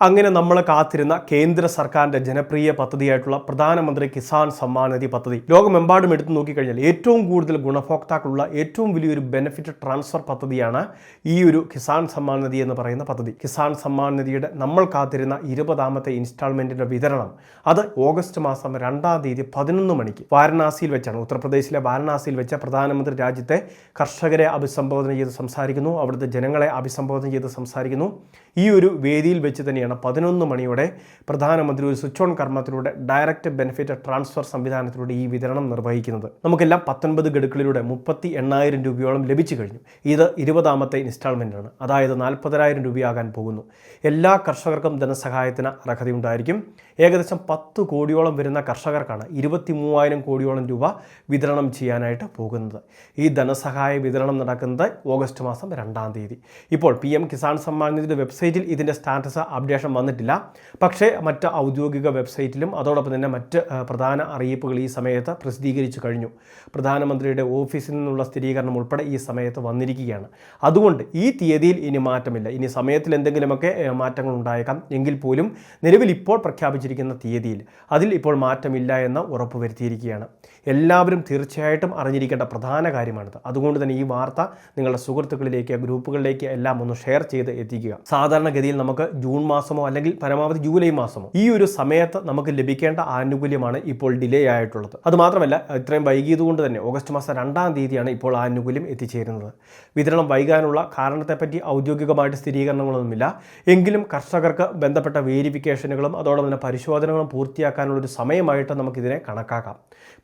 അങ്ങനെ നമ്മൾ കാത്തിരുന്ന കേന്ദ്ര സർക്കാരിന്റെ ജനപ്രിയ പദ്ധതിയായിട്ടുള്ള പ്രധാനമന്ത്രി കിസാൻ സമ്മാൻ നിധി പദ്ധതി. ലോകമെമ്പാടും എടുത്തു നോക്കിക്കഴിഞ്ഞാൽ ഏറ്റവും കൂടുതൽ ഗുണഭോക്താക്കളുള്ള ഏറ്റവും വലിയൊരു ബെനിഫിറ്റ് ട്രാൻസ്ഫർ പദ്ധതിയാണ് ഈ ഒരു കിസാൻ സമ്മാൻ നിധി എന്ന് പറയുന്ന പദ്ധതി. കിസാൻ സമ്മാൻ നിധിയുടെ നമ്മൾ കാത്തിരുന്ന ഇരുപതാമത്തെ ഇൻസ്റ്റാൾമെന്റിന്റെ വിതരണം അത് ഓഗസ്റ്റ് മാസം രണ്ടാം തീയതി പതിനൊന്ന് മണിക്ക് വാരണാസിയിൽ വെച്ചാണ്. ഉത്തർപ്രദേശിലെ വാരണാസിയിൽ വെച്ച പ്രധാനമന്ത്രി രാജ്യത്തെ കർഷകരെ അഭിസംബോധന ചെയ്ത് സംസാരിക്കുന്നു. അവിടുത്തെ ജനങ്ങളെ അഭിസംബോധന ചെയ്ത് സംസാരിക്കുന്നു. ഈ ഒരു വേദിയിൽ വെച്ച് തന്നെയാണ് പതിനൊന്ന് മണിയോടെ പ്രധാനമന്ത്രി ഒരു സ്വിച്ച് ഓൺ കർമ്മത്തിലൂടെ ഡയറക്റ്റ് ബെനിഫിറ്റ് ട്രാൻസ്ഫർ സംവിധാനത്തിലൂടെ ഈ വിതരണം നിർവഹിക്കുന്നത്. നമുക്കെല്ലാം പത്തൊൻപത് ഗഡുക്കളിലൂടെ മുപ്പത്തി എണ്ണായിരം രൂപയോളം ലഭിച്ചു കഴിഞ്ഞു. ഇത് ഇരുപതാമത്തെ ഇൻസ്റ്റാൾമെന്റ് ആണ് അതായത് നാൽപ്പതിനായിരം രൂപയാകാൻ പോകുന്നു. എല്ലാ കർഷകർക്കും ധനസഹായത്തിന് അർഹതയുണ്ടായിരിക്കും. ഏകദേശം പത്ത് കോടിയോളം വരുന്ന കർഷകർക്കാണ് ഇരുപത്തി മൂവായിരം കോടിയോളം രൂപ വിതരണം ചെയ്യാനായിട്ട് പോകുന്നത്. ഈ ധനസഹായ വിതരണം നടക്കുന്നത് ഓഗസ്റ്റ് മാസം രണ്ടാം തീയതി. ഇപ്പോൾ പി എം കിസാൻ സമ്മാൻ നിധിയുടെ വെബ്സൈറ്റിൽ ഇതിന്റെ സ്റ്റാറ്റസ് അപ്ഡേഷൻ വന്നിട്ടില്ല. പക്ഷേ മറ്റ് ഔദ്യോഗിക വെബ്സൈറ്റിലും അതോടൊപ്പം തന്നെ മറ്റ് പ്രധാന അറിയിപ്പുകൾ ഈ സമയത്ത് പ്രസിദ്ധീകരിച്ചു കഴിഞ്ഞു. പ്രധാനമന്ത്രിയുടെ ഓഫീസിൽ നിന്നുള്ള സ്ഥിരീകരണം ഉൾപ്പെടെ ഈ സമയത്ത് വന്നിരിക്കുകയാണ്. അതുകൊണ്ട് ഈ തീയതിയിൽ ഇനി മാറ്റമില്ല. ഇനി സമയത്തിൽ എന്തെങ്കിലുമൊക്കെ മാറ്റങ്ങൾ ഉണ്ടായേക്കാം. എങ്കിൽ പോലും നിലവിൽ ഇപ്പോൾ പ്രഖ്യാപിച്ചിരിക്കുന്ന തീയതിയിൽ അതിൽ ഇപ്പോൾ മാറ്റമില്ല എന്ന് ഉറപ്പുവരുത്തിയിരിക്കുകയാണ്. എല്ലാവരും തീർച്ചയായിട്ടും അറിഞ്ഞിരിക്കേണ്ട പ്രധാന കാര്യമാണിത്. അതുകൊണ്ട് തന്നെ ഈ വാർത്ത നിങ്ങളുടെ സുഹൃത്തുക്കളിലേക്ക് ഗ്രൂപ്പുകളിലേക്ക് എല്ലാം ഒന്ന് ഷെയർ ചെയ്ത് എത്തിക്കുക. സാധാരണഗതിയിൽ നമുക്ക് ജൂൺ മാസമോ അല്ലെങ്കിൽ പരമാവധി ജൂലൈ മാസമോ ഈ ഒരു സമയത്ത് നമുക്ക് ലഭിക്കേണ്ട ആനുകൂല്യമാണ് ഇപ്പോൾ ഡിലേ ആയിട്ടുള്ളത്. അതുമാത്രമല്ല ഇത്രയും വൈകിയതുകൊണ്ട് തന്നെ ഓഗസ്റ്റ് മാസം രണ്ടാം തീയതിയാണ് ഇപ്പോൾ ആനുകൂല്യം എത്തിച്ചേരുന്നത്. വിതരണം വൈകാനുള്ള കാരണത്തെപ്പറ്റി ഔദ്യോഗികമായിട്ട് സ്ഥിരീകരണങ്ങളൊന്നുമില്ല. എങ്കിലും കർഷകർക്ക് ബന്ധപ്പെട്ട വേരിഫിക്കേഷനുകളും അതോടൊപ്പം തന്നെ പരിശോധനകളും പൂർത്തിയാക്കാനുള്ള ഒരു സമയമായിട്ട് നമുക്കിതിനെ കണക്കാക്കാം.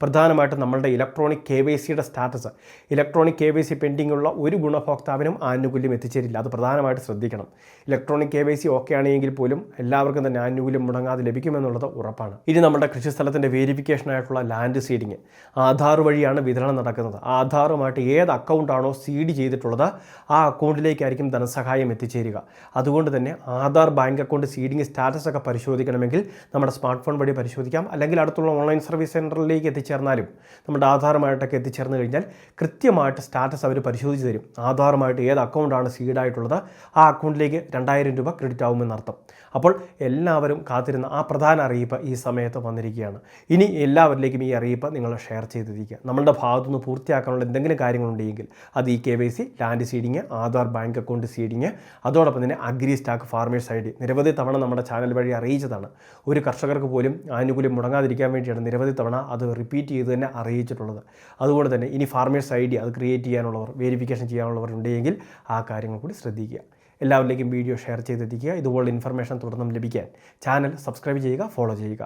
പ്രധാനമായിട്ടും നമ്മളുടെ ഇലക്ട്രോണിക് കെ വൈ സിയുടെ status electronic K Y C pending ഉള്ള ഒരു ഗുണഭോക്താവിനും ആനുകൂല്യം എത്തിച്ചേരില്ല. അത് പ്രധാനമായിട്ട് ശ്രദ്ധിക്കണം. Electronic K Y C okay ആണെങ്കിൽ പോലും എല്ലാവർക്കും തന്നെ ആനുകൂല്യം മുടങ്ങാതെ ലഭിക്കുമെന്നുള്ളത് ഉറപ്പാണ്. ഇനി നമ്മുടെ കൃഷിസ്ഥലത്തിന്റെ വേരിഫിക്കേഷനായിട്ടുള്ള ലാൻഡ് സീഡിങ് ആധാർ വഴിയാണ് വിതരണം നടക്കുന്നത്. ആധാറുമായിട്ട് ഏത് അക്കൗണ്ടാണോ സീഡ് ചെയ്തിട്ടുള്ളത് ആ അക്കൗണ്ടിലേക്കായിരിക്കും ധനസഹായം എത്തിച്ചേരുക. അതുകൊണ്ട് തന്നെ Aadhaar bank account seeding status ഒക്കെ പരിശോധിക്കണമെങ്കിൽ നമ്മുടെ സ്മാർട്ട് ഫോൺ വഴി പരിശോധിക്കാം. അല്ലെങ്കിൽ അടുത്തുള്ള ഓൺലൈൻ സർവീസ് സെന്ററിലേക്ക് എത്തിച്ചേർന്നാലും നമ്മുടെ ആധാറുമായിട്ടൊക്കെ എത്തിച്ചേർന്ന് കഴിഞ്ഞാൽ കൃത്യമായിട്ട് സ്റ്റാറ്റസ് അവർ പരിശോധിച്ച് തരും. ആധാറുമായിട്ട് ഏത് അക്കൗണ്ടാണ് സീഡായിട്ടുള്ളത് ആ അക്കൗണ്ടിലേക്ക് രണ്ടായിരം രൂപ ക്രെഡിറ്റ് ആവുമെന്നർത്ഥം. അപ്പോൾ എല്ലാവരും കാത്തിരുന്ന ആ പ്രധാന അറിയിപ്പ് ഈ സമയത്ത് വന്നിരിക്കുകയാണ്. ഇനി എല്ലാവരിലേക്കും ഈ അറിയിപ്പ് നിങ്ങൾ ഷെയർ ചെയ്തിരിക്കുക. നമ്മളുടെ ഭാഗത്തുനിന്ന് പൂർത്തിയാക്കാനുള്ള എന്തെങ്കിലും കാര്യങ്ങളുണ്ടെങ്കിൽ അത് ഈ K Y C land seeding Aadhaar bank account seeding അതോടൊപ്പം തന്നെ agri stack farmers I D നിരവധി തവണ നമ്മുടെ ചാനൽ വഴി അറിയിച്ചതാണ്. ഒരു കർഷകർക്ക് പോലും ആനുകൂല്യം മുടങ്ങാതിരിക്കാൻ വേണ്ടിയാണ് നിരവധി തവണ അത് റിപ്പീറ്റ് ചെയ്ത് തന്നെ അറിയിച്ചിട്ടുള്ളത്. അതുകൊണ്ട് തന്നെ ഇനി ഫാർമേഴ്സ് ഐ ഡി അത് ക്രിയേറ്റ് ചെയ്യാനുള്ളവർ വെരിഫിക്കേഷൻ ചെയ്യാനുള്ളവർ ഉണ്ടെങ്കിൽ ആ കാര്യങ്ങൾ കൂടി ശ്രദ്ധിക്കുക. എല്ലാവരിലേക്കും വീഡിയോ ഷെയർ ചെയ്തെത്തിക്കുക. ഇതുപോലുള്ള ഇൻഫർമേഷൻ തുടർന്നും ലഭിക്കാൻ ചാനൽ സബ്സ്ക്രൈബ് ചെയ്യുക ഫോളോ ചെയ്യുക.